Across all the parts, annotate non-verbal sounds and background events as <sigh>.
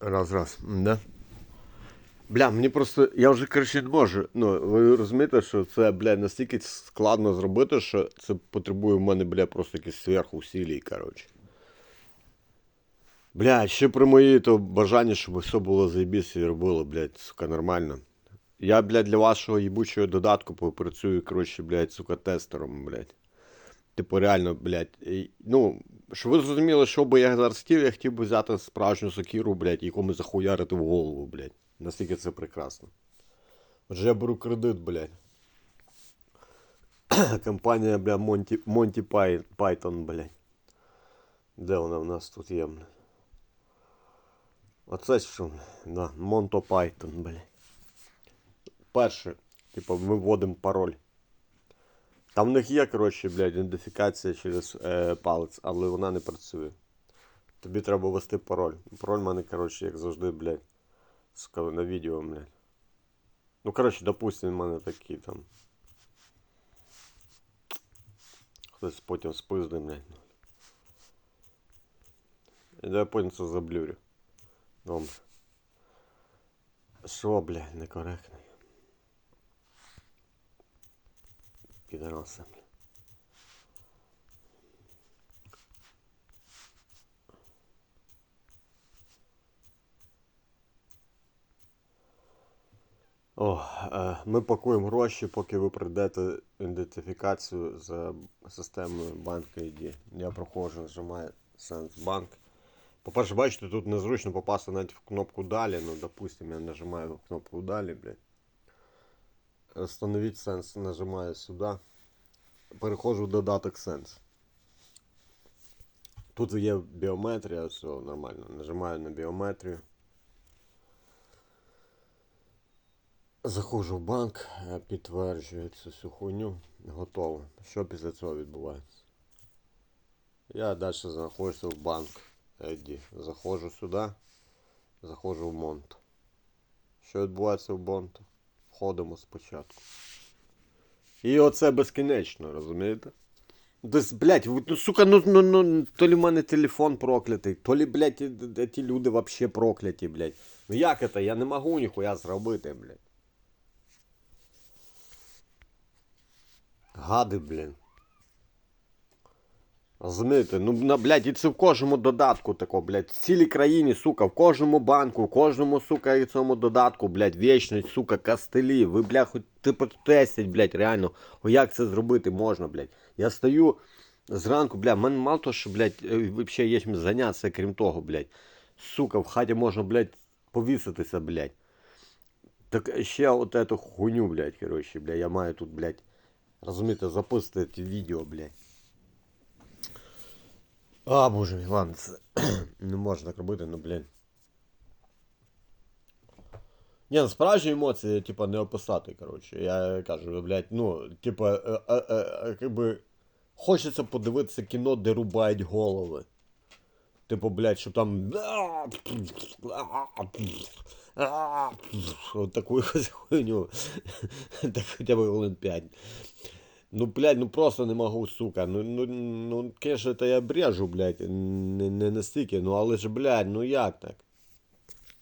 Раз, раз. Да. Бля, мені просто. Я вже коротше не можу. Ну, ви розумієте, що це, бля, настільки складно зробити, що це потребує в мене, бля, просто якісь сверхусилій, коротше. Бля, ще при моїй то бажанні, щоб все було заєбісь і робило, блядь, сука, нормально. Я, блядь, для вашого їбучого додатку попрацюю, коротше, блядь, сука, тестером, блядь. Типу, реально, блядь. Ну, щоб ви зрозуміли, що би я зараз хотів, я хотів би взяти справжню сокіру, блядь, і якому захуярити в голову, блядь. Настільки це прекрасно. Отже, я беру кредит, блядь. <clears throat> Компанія, бля, Монті, Монті Пай, Python, блядь. Де вона в нас тут є, блядь? Оце що, да, Монто Python, блядь. Перше, типу, ми вводимо пароль. Там в них є, коротше, блядь, ідентифікація через е, палець, але вона не працює. Тобі треба ввести пароль. Пароль в мене, коротше, як завжди, блядь. Сука, на відео, блядь. Ну, коротше, допустим, в мене такий там. Хтось потім спизде, блядь. Я потім це заблюрю. Добре. Що, блядь, некоректно. Підароса, блядь. О, е, ми пакуємо гроші, поки ви пройдете ідентифікацію за системою банк ID. Я проходжу, нажимаю Sense Bank. По-перше, бачите, тут незручно попасти навіть в кнопку далі. Ну, допустим, я нажимаю кнопку далі, блядь. Встановіть сенс, нажимаю сюди. Переходжу в додаток Sense. Тут є біометрія, все нормально. Нажимаю на біометрію. Заходжу в банк, е, підтверджую цю всю хуйню. Готово. Що після цього відбувається? Я далі знаходжуся в банк. ID. Заходжу сюди. Заходжу в Монт. Що відбувається в Монт? Входимо спочатку. І оце безкінечно, розумієте? Десь, блядь, ну, сука, ну, ну, ну, то лі в мене телефон проклятий, то лі, блядь, і- і- ті люди вообще прокляті, блядь. Ну як це? Я не можу ніхуя зробити, блядь. Гади, блін. Розумієте, ну, на, блядь, і це в кожному додатку тако, блядь, в цілій країні, сука, в кожному банку, в кожному, сука, і цьому додатку, блядь, вічність, сука, кастелі. Ви, блядь, хоч типу тестять, блядь, реально, о, як це зробити можна, блядь. Я стою зранку, блядь, в мене мало того, що, блядь, е, взагалі є чим зайнятися, крім того, блядь. Сука, в хаті можна, блядь, повіситися, блядь. Так ще от эту хуйню, блядь, коротше, блядь, я маю тут, блядь, розумієте, запустити відео, блядь. А, боже мій, ладно, це <clears throat> не можна так робити, ну блін. Ні, ну справжні емоції, типа, не описати, коротше. Я кажу, блядь, ну, типа, е, е, е, е, якби хочеться подивитися кіно, де рубають голови. Типу, блядь, щоб там. От таку хуйню. <laughs> Так хоча б хвилин 5. Ну, блядь, ну просто не можу, сука. Ну, ну, ну, конечно, это я брежу, блядь, не, не настільки, ну але ж, блядь, ну як так?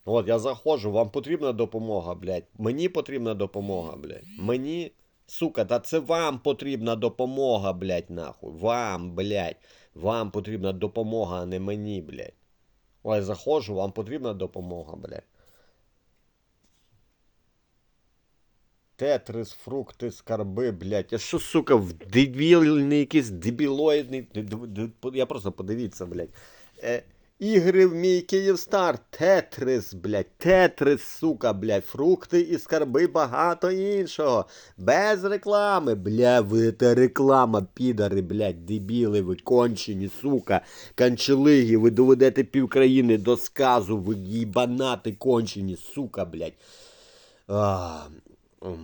От, я заходжу, вам потрібна допомога, блядь. Мені потрібна допомога, блядь. Мені, сука, та це вам потрібна допомога, блядь, нахуй. Вам, блядь. Вам потрібна допомога, а не мені, блядь. Ой, заходжу, вам потрібна допомога, блядь. Тетрис, фрукти, скарби, блядь. Я що, сука, в дебільний якийсь дебілоїдний. Я просто подивіться, блядь. Е, ігри в мій Київстар. Тетрис, блядь. Тетрис, сука, блядь. Фрукти і скарби, багато іншого. Без реклами. Бля, ви та реклама, підари, блядь, дебіли, ви кончені, сука. Канчелиги, ви доведете півкраїни до сказу, ви їбанати кончені, сука, блядь. А, А.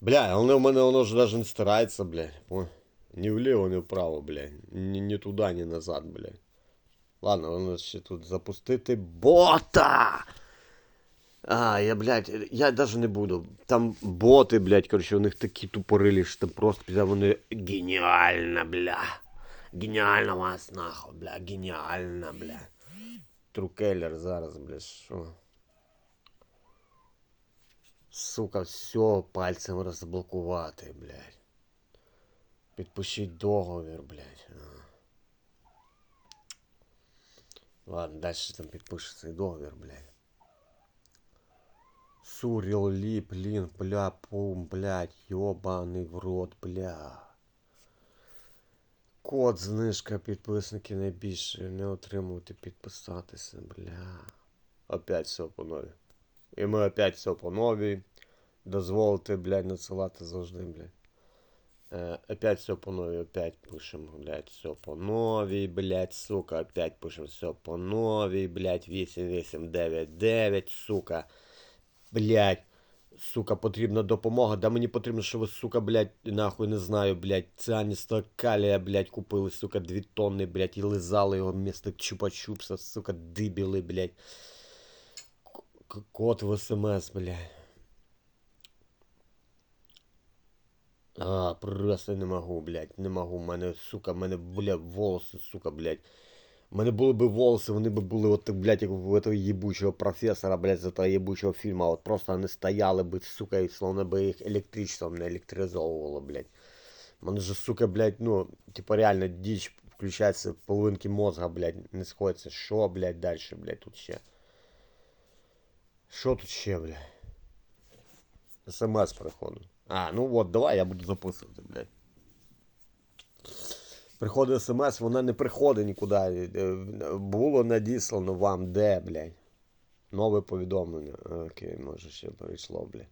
Бля, воно в мене воно ж навіть не стирається, блядь. Ой. Ні вліво, вправо, блядь. Ні, ні туди, ні назад, блядь. Ладно, воно ще тут запустити бота. А, я, блядь, я даже не буду. Там боти, блядь, короче, у них такі тупорилі, що там просто вони геніально, бля. Геніально вас нахуй, бля, геніально, бля. Трукеллер зараз, бля, що? Сука, все пальцем розблокувати, блядь. Підпишіть договір, блядь. А. Ладно, дальше там підпишу цей договір, блядь. Сурил лип, лин, бля, пум, блядь, ёбаний в рот, бля. Код, знижка, підписники найбільше. Не отримувати, підписатися, бля. Опять все по новій. І ми опять все по новій. Дозволити, блядь, надсилати завжди, блядь. Е, опять все по новій, опять пишем, блядь, все по новій, блядь, сука, опять пишем все по новій, блядь, 8899, сука. Блядь, сука, потрібна допомога. Да мені потрібно, що ви, сука, блядь, нахуй не знаю, блядь, цианістого калія, блядь, купили, сука, дві тонни, блядь, і лизали його вмісто чупа-чупса, сука, дибіли, блядь. К- Код в СМС, блядь. А, просто не могу, блядь, не могу. У мене, сука, в мене, бля, волоси, сука, блядь. У мене були б волоси, вони б були, от, блядь, як у этого єбучого професора, блядь, з этого єбучого фільму. От просто вони стояли б, сука, і словно би їх електричеством не електризовувало, блядь. Мене же, сука, блядь, ну, типа реально дичь включається, половинки мозга, блядь, не сходиться. Що, блядь, дальше, блядь, тут ще? Що тут ще, блядь? СМС приходить. А, ну от, давай я буду записувати, блядь. Приходить смс, вона не приходить нікуди. Е, Було надіслано вам де, блядь. Нове повідомлення. Окей, може ще прийшло, блядь.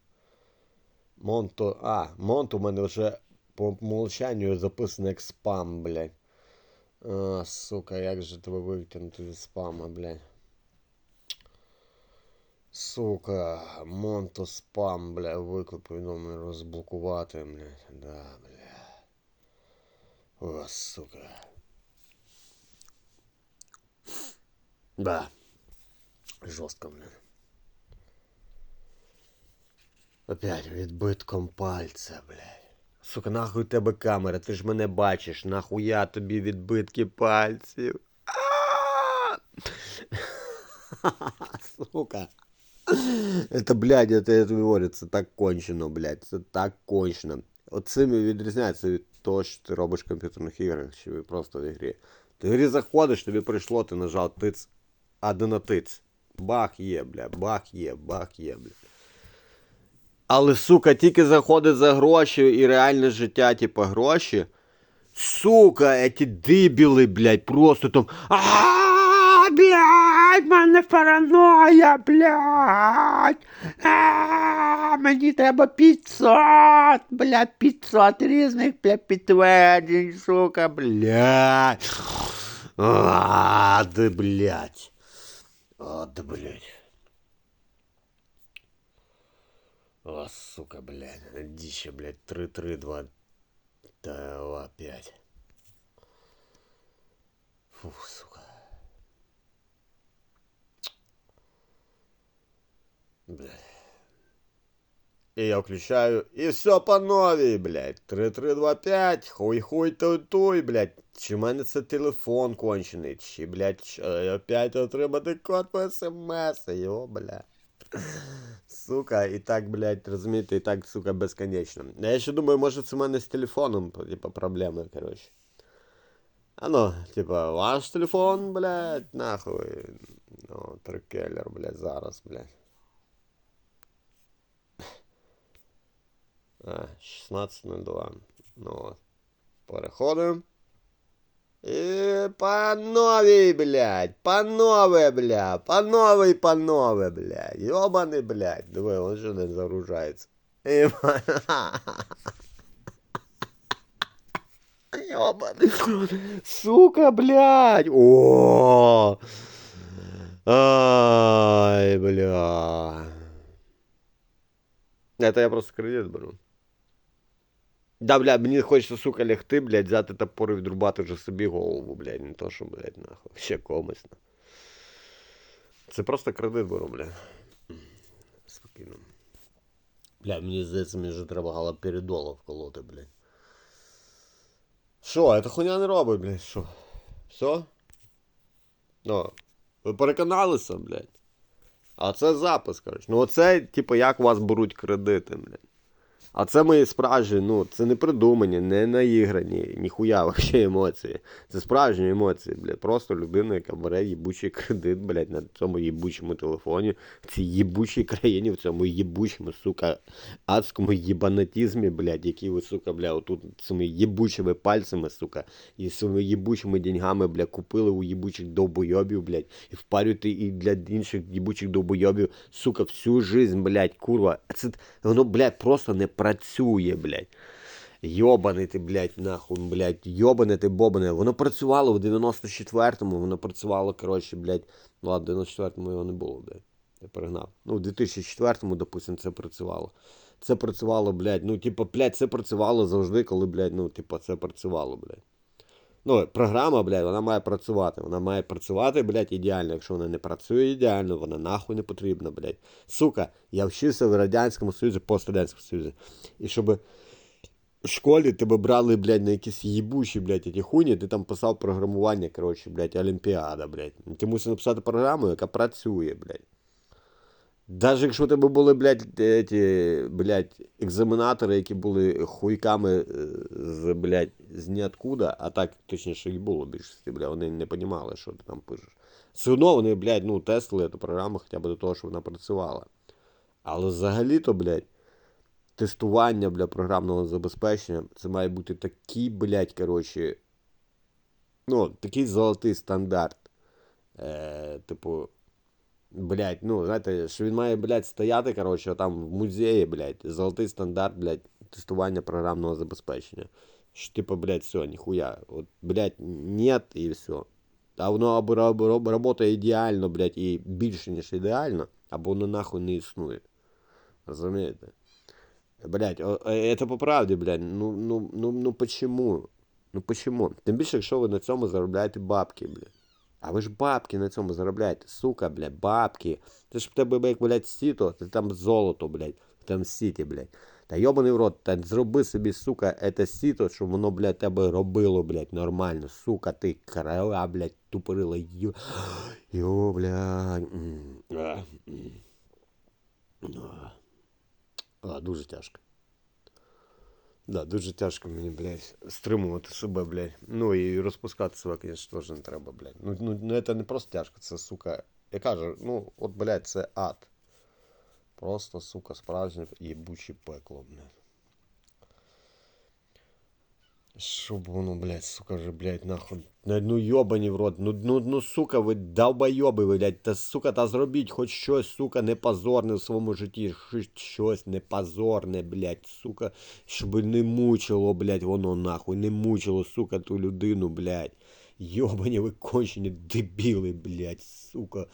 Монто. А, Монт у мене вже по умолчанню записано як спам, блядь. А, сука, як же тебе витягнути зі спама, блядь. Сука, Монто спам, бля, виклик повідомлення розблокувати, блядь. Да, бля. О, сука. Да. Жорстко, блядь. Опять відбитком пальця, блядь. Сука, нахуй тебе камера, ти ж мене бачиш, нахуя тобі відбитки пальців. <laughs> Сука. Это, блядь, это, тобі говорю, так кончено, блядь, це так кончено. Оцим і відрізняється від того, що ти робиш в комп'ютерних іграх, чи просто в ігрі. Ти грі заходиш, тобі прийшло, ти нажав тиц, а де на тиц. Бах є, бля, бах є, бах є, бля. Але, сука, тільки заходить за гроші і реальне життя, типа, гроші. Сука, эти дибіли, блядь, просто там. А, блядь, мене параноя, блядь. А, мені треба 500, блядь, 500 різних, блядь, підтверджень, сука, блядь. А, да, блядь. А, да, блядь. О, сука, блядь, дича, блядь, 3-3-2. Да, опять. Фух, сука. Блядь. И я включаю, и все по новій, блядь. 3-3-2-5, хуй-хуй туй-туй, блядь. Чи в мене це телефон кончений, чи, блядь, чи, опять отримати код по смс, йо, блядь. Сука, і так, блядь, розумієте, і так, сука, безконечно. Я ще думаю, може це в мене з телефоном, типа, проблеми, коротше. А ну, типа, ваш телефон, блядь, нахуй. Ну, трикелер, блядь, зараз, блядь. 16.02. Ну от. Переходимо. І по новій, блядь, по нове, бля, по новій, по нове, блядь, йобаний, блядь, диви, он же не загружається. <laughs> Йобаний, сука, блядь, о, ай, бля. Это я просто кредит беру. Да, бля, мені хочеться, сука, лягти, блядь, взяти топор і відрубати вже собі голову, блядь, не то, що, блядь, нахуй, ще комусь. на. Це просто кредит беру, блядь. скину. Бля, мені здається, мені вже треба галоперидолу вколоти, блядь. Що, ця хуйня не робить, блядь, що? Все? Ну, ви переконалися, блядь? А це запис, коротше. Ну оце, типу, як у вас беруть кредити, блядь. А це мої справжні, ну, це не придумані, не наіграні, ніхуя вообще емоції. Це справжні емоції, блядь. Просто людина, яка бере їбучий кредит, блядь, на цьому їбучому телефоні, в цій їбучій країні, в цьому їбучому, сука, адському їбанатізмі, блядь, який ви, сука, бля, отут цими їбучими пальцями, сука, і своїми їбучими деньгами, бля, купили у їбучих довбойобів, блядь, і впарюєте і для інших їбучих довбойобів, сука, всю жизнь, блядь, курва. Це воно, блядь, просто не працює, блядь. Йобаний ти, блядь, нахуй, блядь, йобане ти, бобане. Воно працювало в 94-му, воно працювало, коротше, блядь, ну ладно, в 94-му його не було, блядь. Я перегнав. Ну, в 2004-му, допустим, це працювало. Це працювало, блядь, ну, типа, блядь, це працювало завжди, коли, блядь, ну, типа, це працювало, блядь. Ну, програма, блядь, вона має працювати. Вона має працювати, блядь, ідеально. Якщо вона не працює ідеально, вона нахуй не потрібна, блядь. Сука, я вчився в Радянському Союзі, пострадянському Союзі. І щоб в школі тебе брали, блядь, на якісь їбучі, блядь, ті хуйні, ти там писав програмування, коротше, блядь, Олімпіада, блядь. Ти мусиш написати програму, яка працює, блядь. Даже якщо у тебе були, блядь, эти, блядь, екзаменатори, які були хуйками е, з, блядь, з ніоткуда, а так точніше і було більшості, блядь, вони не розуміли, що ти там пишеш. Все одно вони, блядь, ну, тестили цю програму хоча б до того, щоб вона працювала. Але взагалі-то, блядь, тестування, блядь, програмного забезпечення, це має бути такий, блядь, коротше, ну, такий золотий стандарт. Е, типу, Блять, ну, знаєте, що він має, блядь, стояти, коротше, там в музеї, блядь, золотий стандарт, блядь, тестування програмного забезпечення. Що, типу, блядь, все, ніхуя. От, блядь, нет і все. А воно або роб- роб- работає ідеально, блядь, і більше, ніж ідеально, або воно нахуй не існує. Розумієте? Блядь, о- е, це по правді, блядь, ну, ну, ну, ну почему? Ну почему? Тим більше, якщо ви на цьому заробляєте бабки, блядь. А ви ж бабки на цьому заробляєте, сука, блядь, бабки. Це ж в тебе, як, блядь, сіто, це там золото, блядь, там сіті, блядь. Та йобаний в рот, та зроби собі, сука, це сіто, щоб воно, блядь, тебе робило, блядь, нормально. Сука, ти корова, блядь, тупорила, йо, йо, блядь. А, дуже тяжко. Да, дуже тяжко мені, блядь, стримувати себе, блядь. Ну і розпускати себе, звісно, теж не треба, блядь. Ну, ну, ну це не просто тяжко, це, сука. Я кажу, ну, от, блядь, це ад. Просто, сука, справжнє їбуче пекло, блядь. Щоб воно, блядь, сука же, блядь, нахуй. Ну, йобані в рот. Ну, ну, ну, сука, ви долбойоби, ви, блядь. Та, сука, та зробіть хоч щось, сука, непозорне в своєму житті. Щось- Щось непозорне, блядь, сука. Щоб не мучило, блядь, воно нахуй. Не мучило, сука, ту людину, блядь. Йобані ви кончені дебіли, блядь, сука.